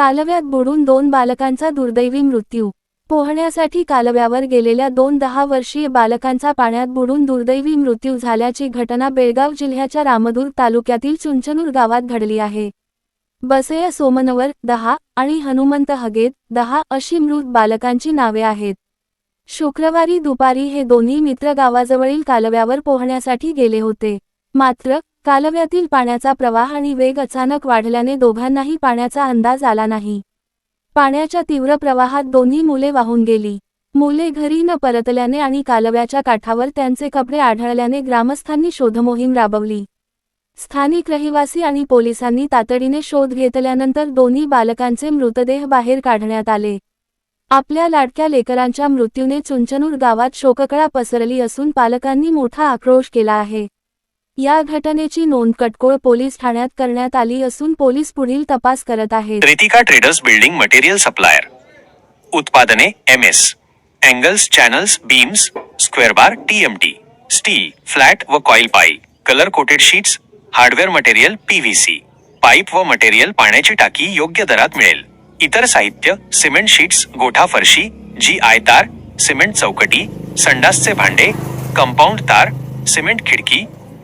कालव्यात बुडून दोन बालकांचा दुर्दैवी मृत्यू. पोहण्यासाठी कालव्यावर गेलेल्या दोन दहा वर्षीय बालकांचा पाण्यात बुडून दुर्दैवी मृत्यू झाल्याची घटना बेळगाव जिल्ह्याच्या रामदूर तालुक्यातील चुंचनूर गावात घडली आहे. बसया सोमनवर दहा आणि हनुमंत हगेत दहा अशी मृत बालकांची नावे आहेत. शुक्रवारी दुपारी हे दोन्ही मित्र गावाजवळील कालव्यावर पोहण्यासाठी गेले होते. मात्र कालव्यातील पाण्याचा प्रवाह आणि वेग अचानक वाढल्याने दोघांनाही पाण्याचा अंदाज आला नाही. पाण्याच्या तीव्र प्रवाहात दोन्ही मुले वाहून गेली. मुले घरी न परतल्याने आणि कालव्याच्या काठावर त्यांचे कपडे आढळल्याने ग्रामस्थांनी शोधमोहीम राबवली. स्थानिक रहिवासी आणि पोलिसांनी तातडीने शोध घेतल्यानंतर दोन्ही बालकांचे मृतदेह बाहेर काढण्यात आले. आपल्या लाडक्या लेकरांच्या मृत्यूने चुंचनूर गावात शोककळा पसरली असून पालकांनी मोठा आक्रोश केला आहे. या घटनेची नोंद कटकोळ पोलीस ठाण्यात करण्यात आली असून पोलीस पुढील तपास करत आहेत. Ritika traders building material supplier. उत्पादने M S angles channels beams square bar T steel flat व coil pipe colour coated sheets hardware material PVC pipe व मटेरियल पाण्याची टाकी योग्य दरात मिळेल. इतर साहित्य सिमेंट शीट्स गोठा फरशी जी आय तार सिमेंट चौकटी संडासचे भांडे कंपाऊंड तार सिमेंट खिडकी